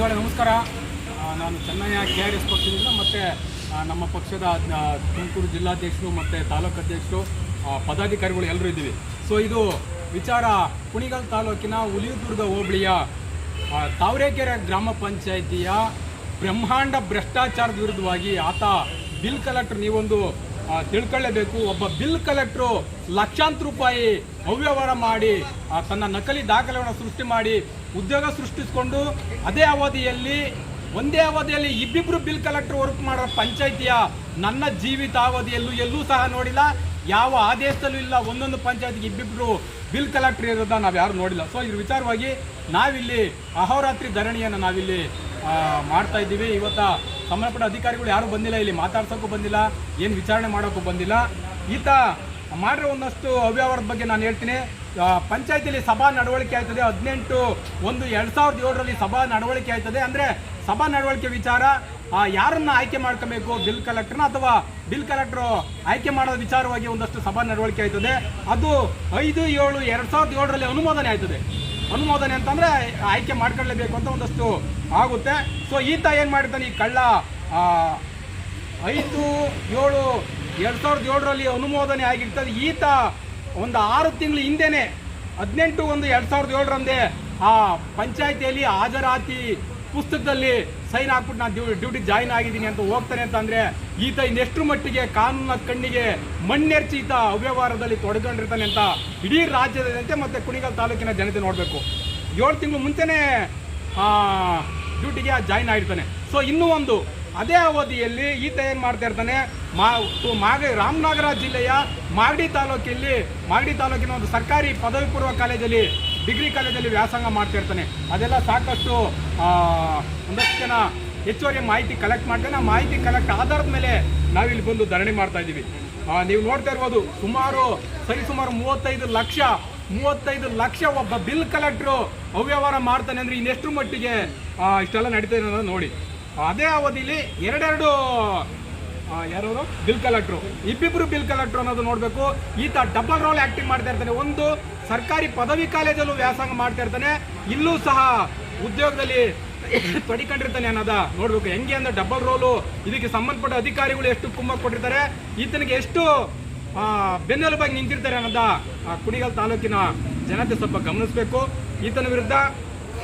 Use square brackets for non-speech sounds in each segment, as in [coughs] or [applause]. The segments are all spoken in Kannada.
ಬಂಧುಗಳೇ ನಮಸ್ಕಾರ. ನಾನು ಚೆನ್ನಯ್ಯ ಕೆ ಆರ್ ಎಸ್ ಪಕ್ಷದಿಂದ ಮತ್ತು ನಮ್ಮ ಪಕ್ಷದ ತುಮಕೂರು ಜಿಲ್ಲಾಧ್ಯಕ್ಷರು ಮತ್ತು ತಾಲೂಕು ಅಧ್ಯಕ್ಷರು ಪದಾಧಿಕಾರಿಗಳು ಎಲ್ಲರೂ ಇದ್ದೀವಿ. ಸೊ ಇದು ವಿಚಾರ ಕುಣಿಗಲ್ ತಾಲೂಕಿನ ಹುಲಿದುರ್ಗ ಹೋಬಳಿಯ ತಾವರೆಕೆರೆ ಗ್ರಾಮ ಪಂಚಾಯಿತಿಯ ಬ್ರಹ್ಮಾಂಡ ಭ್ರಷ್ಟಾಚಾರದ ವಿರುದ್ಧವಾಗಿ ಆತ ಬಿಲ್ ಕಲೆಕ್ಟರ್, ನೀವೊಂದು ತಿಳ್ಕೊಳ್ಳೇಬೇಕು. ಒಬ್ಬ ಬಿಲ್ ಕಲೆಕ್ಟ್ರು ಲಕ್ಷಾಂತರ ರೂಪಾಯಿ ಅವ್ಯವಹಾರ ಮಾಡಿ ತನ್ನ ನಕಲಿ ದಾಖಲೆಗಳನ್ನು ಸೃಷ್ಟಿ ಮಾಡಿ ಉದ್ಯೋಗ ಸೃಷ್ಟಿಸಿಕೊಂಡು ಅದೇ ಅವಧಿಯಲ್ಲಿ, ಒಂದೇ ಅವಧಿಯಲ್ಲಿ ಇಬ್ಬಿಬ್ರು ಬಿಲ್ ಕಲೆಕ್ಟರ್ ವರ್ಕ್ ಮಾಡೋ ಪಂಚಾಯಿತಿಯ ನನ್ನ ಜೀವಿತಾವಧಿಯಲ್ಲೂ ಎಲ್ಲೂ ಸಹ ನೋಡಿಲ್ಲ. ಯಾವ ಆದೇಶದಲ್ಲೂ ಇಲ್ಲ. ಒಂದೊಂದು ಪಂಚಾಯತ್ಗೆ ಇಬ್ಬಿಬ್ರು ಬಿಲ್ ಕಲೆಕ್ಟರ್ ಇರೋದನ್ನ ನಾವು ಯಾರು ನೋಡಿಲ್ಲ. ಸೊ ಇದ್ರ ವಿಚಾರವಾಗಿ ನಾವಿಲ್ಲಿ ಅಹೋರಾತ್ರಿ ಧರಣಿಯನ್ನು ನಾವಿಲ್ಲಿ ಮಾಡ್ತಾ ಇದ್ದೀವಿ. ಇವತ್ತ ಸಂಬಂಧಪಟ್ಟ ಅಧಿಕಾರಿಗಳು ಯಾರು ಬಂದಿಲ್ಲ, ಇಲ್ಲಿ ಮಾತಾಡ್ಸೋಕ್ಕೂ ಬಂದಿಲ್ಲ, ಏನು ವಿಚಾರಣೆ ಮಾಡೋಕ್ಕೂ ಬಂದಿಲ್ಲ. ಈತ ಮಾಡಿರೋ ಒಂದಷ್ಟು ಅವ್ಯವಹಾರದ ಬಗ್ಗೆ ನಾನು ಹೇಳ್ತೀನಿ. ಪಂಚಾಯತಿಯಲ್ಲಿ ಸಭಾ ನಡವಳಿಕೆ ಆಯ್ತದೆ. ಹದಿನೆಂಟು ಒಂದು ಎರಡು ಸಾವಿರದ ಏಳರಲ್ಲಿ ಸಭಾ ನಡವಳಿಕೆ ಆಯ್ತದೆ. ಅಂದರೆ ಸಭಾ ನಡವಳಿಕೆ ವಿಚಾರ ಯಾರನ್ನ ಆಯ್ಕೆ ಮಾಡ್ಕೋಬೇಕು? ಬಿಲ್ ಕಲೆಕ್ಟರ್ನ ಅಥವಾ ಬಿಲ್ ಕಲೆಕ್ಟರ್ ಆಯ್ಕೆ ಮಾಡೋ ವಿಚಾರವಾಗಿ ಒಂದಷ್ಟು ಸಭಾ ನಡವಳಿಕೆ ಆಯ್ತದೆ. ಅದು ಐದು ಏಳು ಎರಡು ಸಾವಿರದ ಏಳರಲ್ಲಿ ಅನುಮೋದನೆ ಆಯ್ತದೆ. ಅನುಮೋದನೆ ಅಂತಂದ್ರೆ ಆಯ್ಕೆ ಮಾಡ್ಕೊಳ್ಳೇಬೇಕು ಅಂತ ಒಂದಷ್ಟು ಆಗುತ್ತೆ. ಸೊ ಈತ ಏನು ಮಾಡಿದ್ದಾನೆ? ಈ ಕಳ್ಳ ಐದು, ಏಳು, ಎರಡು ಸಾವಿರದ ಏಳರಲ್ಲಿ ಅನುಮೋದನೆ ಆಗಿರ್ತದೆ. ಈತ ಒಂದು ಆರು ತಿಂಗಳು ಹಿಂದೆನೆ, ಹದಿನೆಂಟು ಒಂದು ಎರಡು ಸಾವಿರದ ಏಳರಂದೇ ಆ ಪಂಚಾಯತಿಯಲ್ಲಿ ಹಾಜರಾತಿ ಪುಸ್ತಕದಲ್ಲಿ ಸೈನ್ ಹಾಕ್ಬಿಟ್ಟು ನಾನು ಡ್ಯೂ ಡ್ಯೂಟಿ ಜಾಯಿನ್ ಆಗಿದ್ದೀನಿ ಅಂತ ಹೋಗ್ತಾನೆ ಅಂತಂದರೆ ಈತ ಇನ್ನೆಷ್ಟು ಮಟ್ಟಿಗೆ ಕಾನೂನ ಕಣ್ಣಿಗೆ ಮಣ್ಣೆರ್ಚಿ ಈತ ಅವ್ಯವಹಾರದಲ್ಲಿ ತೊಡಕೊಂಡಿರ್ತಾನೆ ಅಂತ ಇಡೀ ರಾಜ್ಯದ ಜನತೆ ಮತ್ತೆ ಕುಣಿಗಲ್ ತಾಲೂಕಿನ ಜನತೆ ನೋಡಬೇಕು. ಏಳು ತಿಂಗಳು ಮುಂಚೆನೇ ಡ್ಯೂಟಿಗೆ ಜಾಯಿನ್ ಆಗಿರ್ತಾನೆ. ಸೊ ಇನ್ನೂ ಒಂದು, ಅದೇ ಅವಧಿಯಲ್ಲಿ ಈತ ಏನು ಮಾಡ್ತಾ ಇರ್ತಾನೆ, ಮಾ ಮಾಗ, ರಾಮನಗರ ಜಿಲ್ಲೆಯ ಮಾಗಡಿ ತಾಲೂಕಿನಲ್ಲಿ ಮಾಗಡಿ ತಾಲೂಕಿನ ಒಂದು ಸರ್ಕಾರಿ ಪದವಿ ಪೂರ್ವ ಕಾಲೇಜಲ್ಲಿ ಡಿಗ್ರಿ ಕಾಲೇಜಲ್ಲಿ ವ್ಯಾಸಂಗ ಮಾಡ್ತಾ ಇರ್ತಾನೆ. ಅದೆಲ್ಲ ಸಾಕಷ್ಟು ಒಂದಷ್ಟು ಜನ ಹೆಚ್ಚುವರಿ ಮಾಹಿತಿ ಕಲೆಕ್ಟ್ ಮಾಡ್ತೇನೆ ಆ ಮಾಹಿತಿ ಕಲೆಕ್ಟ್ ಆಧಾರದ ಮೇಲೆ ನಾವಿಲ್ಲಿ ಬಂದು ಧರಣಿ ಮಾಡ್ತಾ ಇದ್ದೀವಿ. ನೀವು ನೋಡ್ತಾ ಇರ್ಬೋದು, ಸುಮಾರು, ಸರಿಸುಮಾರು ಮೂವತ್ತೈದು ಲಕ್ಷ ಮೂವತ್ತೈದು ಲಕ್ಷ ಒಬ್ಬ ಬಿಲ್ ಕಲೆಕ್ಟ್ರು ಅವ್ಯವಹಾರ ಮಾಡ್ತಾನೆ ಅಂದರೆ ಇನ್ನೆಷ್ಟು ಮಟ್ಟಿಗೆ ಇಷ್ಟೆಲ್ಲ ನಡೀತಾ ಇರೋದನ್ನ ನೋಡಿ. ಅದೇ ಅವಧಿಲಿ ಎರಡೆರಡು ಯಾರವರು? Bill collector. ಇಬ್ಬಿಬ್ರು ಬಿಲ್ ಕಲೆಕ್ಟ್ರು ಅನ್ನೋದು ನೋಡಬೇಕು. ಈತ ಡಬಲ್ ರೋಲ್ ಆಕ್ಟಿಂಗ್ ಮಾಡ್ತಾ ಇರ್ತಾನೆ. ಒಂದು ಸರ್ಕಾರಿ ಪದವಿ ಕಾಲೇಜಲ್ಲೂ ವ್ಯಾಸಂಗ ಮಾಡ್ತಾ ಇರ್ತಾನೆ. ಇಲ್ಲೂ ಸಹ ಉದ್ಯೋಗದಲ್ಲಿ [coughs] ತೊಡಿಕೊಂಡಿರ್ತಾನೆ ಅನ್ನೋದ ನೋಡ್ಬೇಕು. ಹೆಂಗೆ ಅಂದ್ರೆ ಡಬಲ್ ರೋಲು ಇದಕ್ಕೆ ಸಂಬಂಧಪಟ್ಟ ಅಧಿಕಾರಿಗಳು ಎಷ್ಟು ಕುಮ್ಮ ಕೊಟ್ಟಿರ್ತಾರೆ. ಈತನಿಗೆ ಎಷ್ಟು ಬೆನ್ನೆಲುಬಾಗಿ ನಿಂತಿರ್ತಾರೆ ಅನ್ನೋದ ಕುಣಿಗಲ್ ತಾಲೂಕಿನ ಜನತೆ ಸ್ವಲ್ಪ ಗಮನಿಸಬೇಕು. ಈತನ ವಿರುದ್ಧ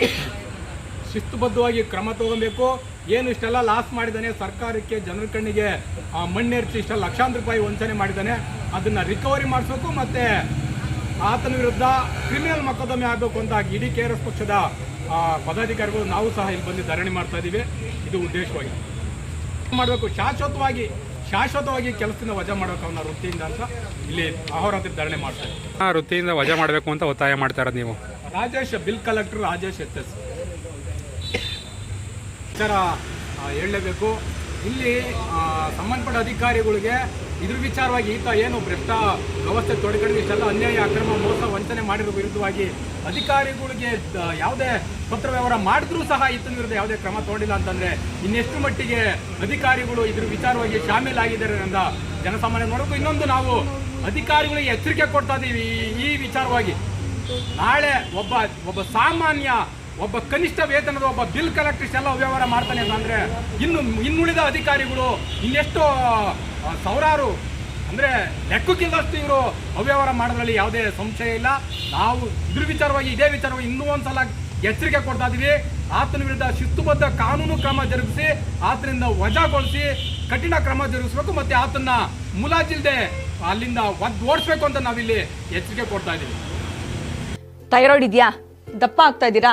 [coughs] ಶಿಸ್ತುಬದ್ಧವಾಗಿ ಕ್ರಮ ತಗೊಬೇಕು ಏನು ಇಷ್ಟೆಲ್ಲ ಲಾಸ್ ಮಾಡಿದ್ದಾನೆ ಸರ್ಕಾರಕ್ಕೆ ಜನರ ಕಣ್ಣಿಗೆ ಆ, ಮಣ್ಣೆರ್ಚಿ ಇಷ್ಟೆಲ್ಲ ಲಕ್ಷಾಂತರ ರೂಪಾಯಿ ವಂಚನೆ ಮಾಡಿದ್ದಾನೆ. ಅದನ್ನ ರಿಕವರಿ ಮಾಡಿಸ್ಬೇಕು ಮತ್ತೆ ಆತನ ವಿರುದ್ಧ ಕ್ರಿಮಿನಲ್ ಮೊಕದ್ದಮೆ ಆಗಬೇಕು ಅಂತ ಇಡೀ ಕೆ ಆರ್ ಎಸ್ ಪಕ್ಷದ ಪದಾಧಿಕಾರಿಗಳು ನಾವು ಸಹ ಇಲ್ಲಿ ಬಂದು ಧರಣಿ ಮಾಡ್ತಾ ಇದ್ದೀವಿ ಇದು ಉದ್ದೇಶವಾಗಿ. ಮಾಡಬೇಕು. ಶಾಶ್ವತವಾಗಿ ಶಾಶ್ವತವಾಗಿ ಕೆಲಸದಿಂದ ವಜಾ ಮಾಡಬೇಕು ಅವನ ವೃತ್ತಿಯಿಂದ ಅಂತ ಇಲ್ಲಿ ಅಹೋರಾತ್ರಿ ಧರಣಿ ಮಾಡ್ತಾರೆ ಆ ವೃತ್ತಿಯಿಂದ ವಜಾ ಮಾಡಬೇಕು ಅಂತ ಒತ್ತಾಯ ಮಾಡ್ತಾ ಇರೋದು ನೀವು? Rajesh bill collector Rajesh H S ಆ, ಹೇಳಲೇಬೇಕು. ಇಲ್ಲಿ ಸಂಬಂಧಪಟ್ಟ ಅಧಿಕಾರಿಗಳಿಗೆ ಇದ್ರ ವಿಚಾರವಾಗಿ ಈತ ಏನು ಭ್ರಷ್ಟ ವ್ಯವಸ್ಥೆ ತೊಡಗಡೆ ಇಷ್ಟೆಲ್ಲ ಅನ್ಯಾಯ ಅಕ್ರಮ ಮೋಸ ವಂಚನೆ ಮಾಡಿರೋ ವಿರುದ್ಧವಾಗಿ ಅಧಿಕಾರಿಗಳಿಗೆ ಯಾವುದೇ ಪತ್ರ ವ್ಯವಹಾರ ಮಾಡಿದ್ರೂ ಸಹ ಈತನ ವಿರುದ್ಧ ಯಾವುದೇ ಕ್ರಮ ತೊಗೊಂಡಿಲ್ಲ ಅಂತಂದ್ರೆ ಇನ್ನೆಷ್ಟು ಮಟ್ಟಿಗೆ ಅಧಿಕಾರಿಗಳು ಇದ್ರ ವಿಚಾರವಾಗಿ ಶಾಮೀಲಾಗಿದ್ದಾರೆ ಅಂತ ಜನಸಾಮಾನ್ಯ ನೋಡಬೇಕು ಇನ್ನೊಂದು ನಾವು ಅಧಿಕಾರಿಗಳಿಗೆ ಎಚ್ಚರಿಕೆ ಕೊಡ್ತಾ ಇದ್ದೀವಿ ಈ ವಿಚಾರವಾಗಿ. ನಾಳೆ ಒಬ್ಬ ಒಬ್ಬ ಸಾಮಾನ್ಯ ಒಬ್ಬ ಕನಿಷ್ಠ ವೇತನದ ಒಬ್ಬ ಬಿಲ್ ಕಲೆಕ್ಟರ್ಸ್ ಎಲ್ಲ ಅವ್ಯವಹಾರ ಮಾಡ್ತಾನೆ ಅಂತಂದ್ರೆ ಇನ್ನು ಇನ್ನುಳಿದ ಅಧಿಕಾರಿಗಳು ಇನ್ನೆಷ್ಟು ಸಾವಿರಾರು, ಅಂದ್ರೆ ಲೆಕ್ಕಕ್ಕಿಲ್ಲದಷ್ಟು ಇವರು ಅವ್ಯವಹಾರ ಮಾಡೋದ್ರಲ್ಲಿ ಯಾವುದೇ ಸಂಶಯ ಇಲ್ಲ. ನಾವು ಇದ್ರ ವಿಚಾರವಾಗಿ ಇದೇ ವಿಚಾರವಾಗಿ ಇನ್ನೂ ಒಂದ್ಸಲ ಎಚ್ಚರಿಕೆ ಕೊಡ್ತಾ ಇದ್ದೀವಿ ಆತನ ವಿರುದ್ಧ ಶಿಸ್ತುಬದ್ಧ ಕಾನೂನು ಕ್ರಮ ಜರುಗಿಸಿ, ಆತನಿಂದ ವಜಾಗೊಳಿಸಿ ಕಠಿಣ ಕ್ರಮ ಜರುಗಿಸಬೇಕು ಮತ್ತೆ ಆತನ ಮುಲಾಜಿಲ್ದೆ ಅಲ್ಲಿಂದ ಒದ್ ಓಡಿಸ್ಬೇಕು ಅಂತ ನಾವಿಲ್ಲಿ ಎಚ್ಚರಿಕೆ ಕೊಡ್ತಾ ಇದ್ದೀವಿ ಥೈರಾಯ್ಡ್ ಇದೆಯಾ? ದಪ್ಪ ಆಗ್ತಾ ಇದ್ದೀರಾ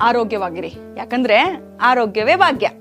ಆರೋಗ್ಯವಾಗಿರಿ. ಯಾಕಂದ್ರೆ ಆರೋಗ್ಯವೇ ಭಾಗ್ಯ.